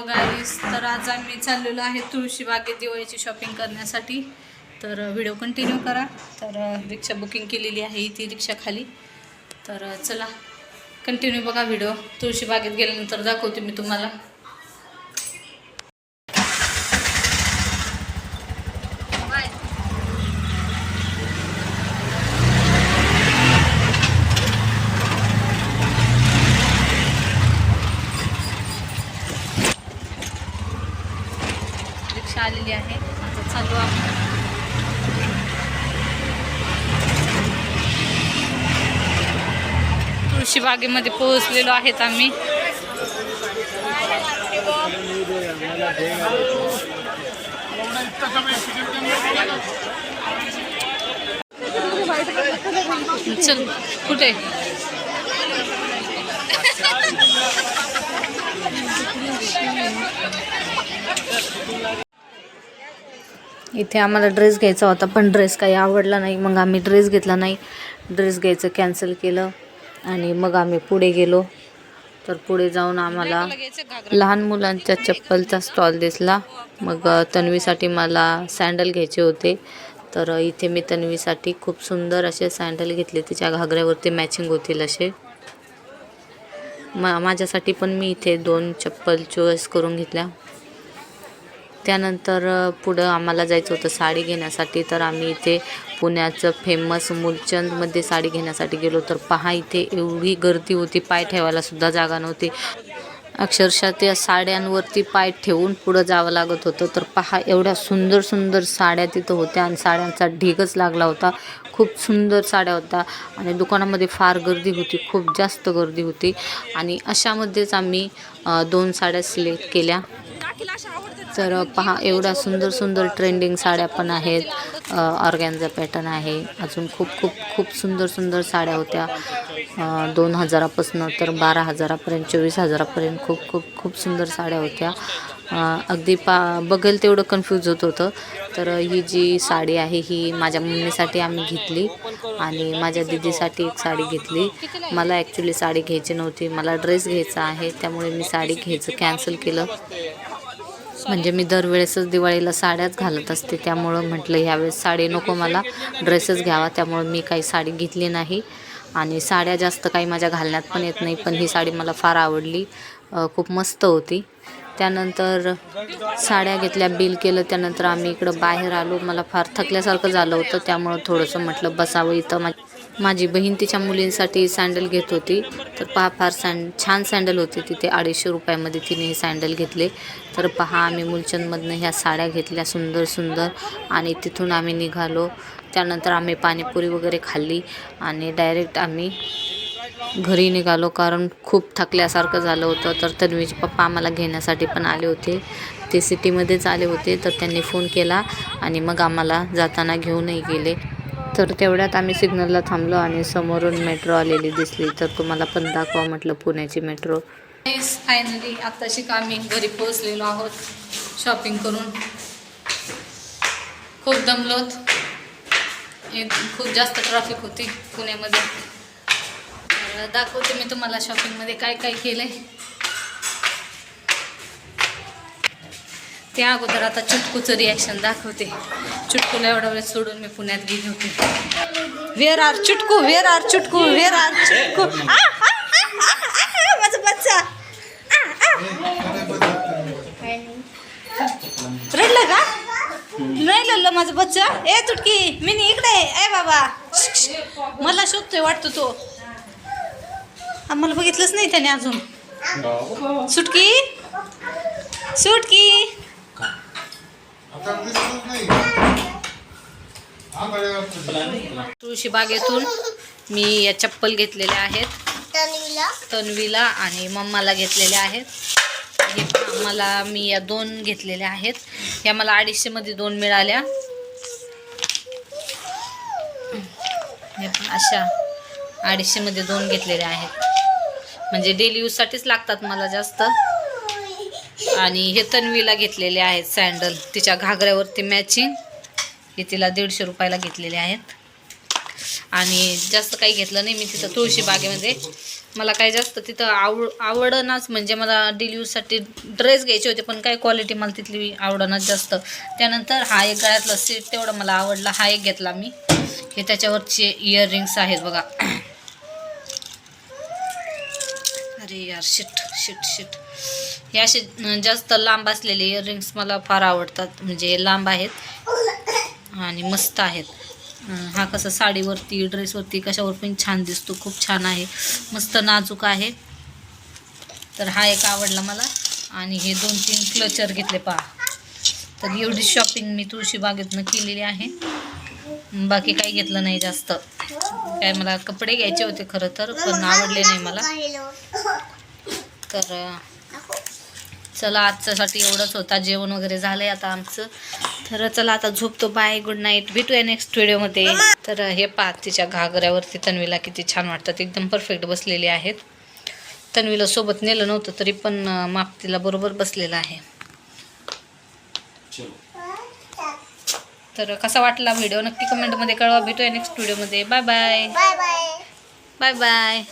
गाईस तर आज आम्ही चाललेलो आहे तुळशीबागेत दिवाळीची शॉपिंग करण्यासाठी. तर व्हिडिओ कंटिन्यू करा. तर रिक्षा बुकिंग केलेली आहे ती रिक्षा खाली. तर चला कंटिन्यू बघा व्हिडिओ तुळशीबागेत गेल्यानंतर दाखवते मी तुम्हाला रिक्षा आलेली आहे आता चालू आहे. तुळशी बागेमध्ये पोहोचलेलो आहेत आम्ही. चल कुठे? इथे आम्हाला ड्रेस घ्यायचा होता पण ड्रेस काही आवडला नाही. मग आम्ही ड्रेस घेतला नाही. ड्रेस घ्यायचं कॅन्सल केलं आणि मग आम्ही पुढे गेलो. तर पुढे जाऊन आम्हाला लहान मुलांच्या चप्पलचा स्टॉल दिसला. मग तन्वीसाठी मला सँडल घ्यायचे होते. तर इथे मी तन्वीसाठी खूप सुंदर असे सँडल घेतले. तिच्या घागऱ्यावरती मॅचिंग होतील असे. मा माझ्यासाठी पण मी इथे दोन चप्पल चॉईस करून घेतल्या. त्यानंतर पुढं आम्हाला जायचं होतं साडी घेण्यासाठी. तर आम्ही इथे पुण्याचं फेमस मूलचंदमध्ये साडी घेण्यासाठी गेलो. तर पहा इथे एवढी गर्दी होती. पाय ठेवायलासुद्धा जागा नव्हती. अक्षरशः त्या साड्यांवरती पाय ठेवून पुढं जावं लागत होतं. तर पहा एवढ्या सुंदर सुंदर साड्या तिथं होत्या आणि साड्यांचा ढीगच लागला होता. खूप सुंदर साड्या होत्या आणि दुकानामध्ये फार गर्दी होती. खूप जास्त गर्दी होती. आणि अशामध्येच आम्ही दोन साड्या सिलेक्ट केल्या. तर पहा एवढ्या सुंदर सुंदर ट्रेंडिंग साड्या पण आहेत. ऑर्गॅन्झा पॅटर्न आहे. अजून खूप खूप खूप सुंदर सुंदर साड्या होत्या. दोन हजारापासून तर बारा हजारापर्यंत चोवीस हजारापर्यंत खूप खूप खूप सुंदर साड्या होत्या. अगदी पा बघेल तेवढं कन्फ्यूज होत होतं. तर ही जी साडी आहे ही माझ्या मम्मीसाठी आम्ही घेतली आणि माझ्या दिदीसाठी एक साडी घेतली. मला ॲक्च्युली साडी घ्यायची नव्हती. मला ड्रेस घ्यायचा आहे. त्यामुळे मी साडी घ्यायचं कॅन्सल केलं. म्हणजे मी दरवेळेसच दिवाळीला साड्याच घालत असते. त्यामुळं म्हटलं ह्यावेळेस साडी नको मला. ड्रेसच घ्यावा. त्यामुळं मी काही साडी घेतली नाही. आणि साड्या जास्त काही माझ्या घालण्यात पण येत नाही. पण ही साडी मला फार आवडली. खूप मस्त होती. त्यानंतर साड्या घेतल्या बिल केलं. त्यानंतर आम्ही इकडं बाहेर आलो. मला फार थकल्यासारखं झालं होतं. त्यामुळं थोडंसं म्हटलं बसावं इथं. मा माझी बहीण तिच्या मुलींसाठी सँडल घेत होती. तर पहा फार सँड छान सँडल होती तिथे. अडीचशे रुपयामध्ये तिने हे सँडल घेतले. तर पहा आम्ही मुलचंदमधनं ह्या साड्या घेतल्या सुंदर सुंदर. आणि तिथून आम्ही निघालो. त्यानंतर आम्ही पाणीपुरी वगैरे खाल्ली. आणि डायरेक्ट आम्ही घरी निघालो. कारण खूप थकल्यासारखं झालं होतं. तर तन्वीचे पप्पा आम्हाला घेण्यासाठी पण आले होते. ते सिटीमध्येच आले होते. तर त्यांनी फोन केला. आणि मग आम्हाला जाताना घेऊनही गेले. तर तेवढ्यात आम्ही सिग्नलला थांबलो आणि समोरून मेट्रो आलेली दिसली. तर तुम्हाला पण दाखवा म्हटलं पुण्याची मेट्रो फायनली आत्ताशी का आम्ही घरी पोहोचलेलो आहोत. शॉपिंग करून. खूप दमलोत. एक खूप जास्त ट्रॅफिक होती पुण्यामध्ये. दाखवते मी तुम्हाला शॉपिंगमध्ये काय काय केलं आहे त्या अगोदर आता चुटकूचं रिॲक्शन दाखवते. चुटकूला एवढा वेळ सोडून मी पुण्यात गेली होती. Where are Chutku? Where are Chutku? Where are Chutku? माझा बच्चा. रडलं का? नाही लढलं माझं बच्चा. ए तुटकी मिनी इकडे ए बाबा. मला शोधतोय वाटतो तो. आम्हाला बघितलंच नाही त्याने अजून. सुटकी सुटकी तुळशी बागेतून मी या चप्पल घेतलेल्या आहेत. तन्वीला. आणि मम्माला घेतलेल्या आहेत. हे मला मी या दोन घेतलेल्या आहेत. या मला अडीचशेमध्ये दोन मिळाल्या. हे पण अशा अडीचशेमध्ये दोन घेतलेल्या आहेत. म्हणजे डेली यूजसाठीच लागतात मला जास्त. आणि हे तन्वीला घेतलेले आहेत सँडल तिच्या घागऱ्यावरती मॅचिंग हे तिला दीडशे रुपयाला घेतलेले आहेत. आणि जास्त काही घेतलं नाही मी तिथं तुळशी बागेमध्ये. मला काही जास्त तिथं आवड आवडनाच म्हणजे मला डिलिव्हरीसाठी ड्रेस घ्यायचे होते पण काही क्वालिटी मला तिथली आवडनाच जास्त. त्यानंतर हा एक गळ्यातला सेट तेवढा मला आवडला हा एक घेतला मी. हे त्याच्यावरचे इयररिंग्स आहेत बघा. अरे यार शिट शिट शिट हे असे जास्त लांब असलेले इयरिंग्स मला फार आवडतात. म्हणजे लांब आहेत आणि मस्त आहेत. हा कसा साडीवरती ड्रेसवरती कशावर पण छान दिसतो. खूप छान आहे. मस्त नाजूक आहे. तर हा एक आवडला मला. आणि हे दोन तीन क्लचर घेतले पहा. तर एवढी शॉपिंग मी तुळशी बागेतनं केलेली आहे. बाकी काही घेतलं नाही जास्त. काय मला कपडे घ्यायचे होते खरं तर पण आवडले नाही मला. तर चला आजच्यासाठी एवढंच होता. जेवण वगैरे झालंय आता आमचं. तर चला आता झोपतो. बाय गुड नाईट भेटूया नेक्स्ट व्हिडिओमध्ये तर हे पहा तिच्या घागऱ्यावरती तन्वीला किती छान वाटतात. एकदम परफेक्ट बसलेले आहेत. तन्वीला सोबत नेलं नव्हतं तरी पण माप तिला बरोबर बसलेलं आहे. तर कसा वाटला व्हिडिओ नक्की कमेंटमध्ये कळवा. भेटूया नेक्स्ट व्हिडिओमध्ये bye bye bye bye bye bye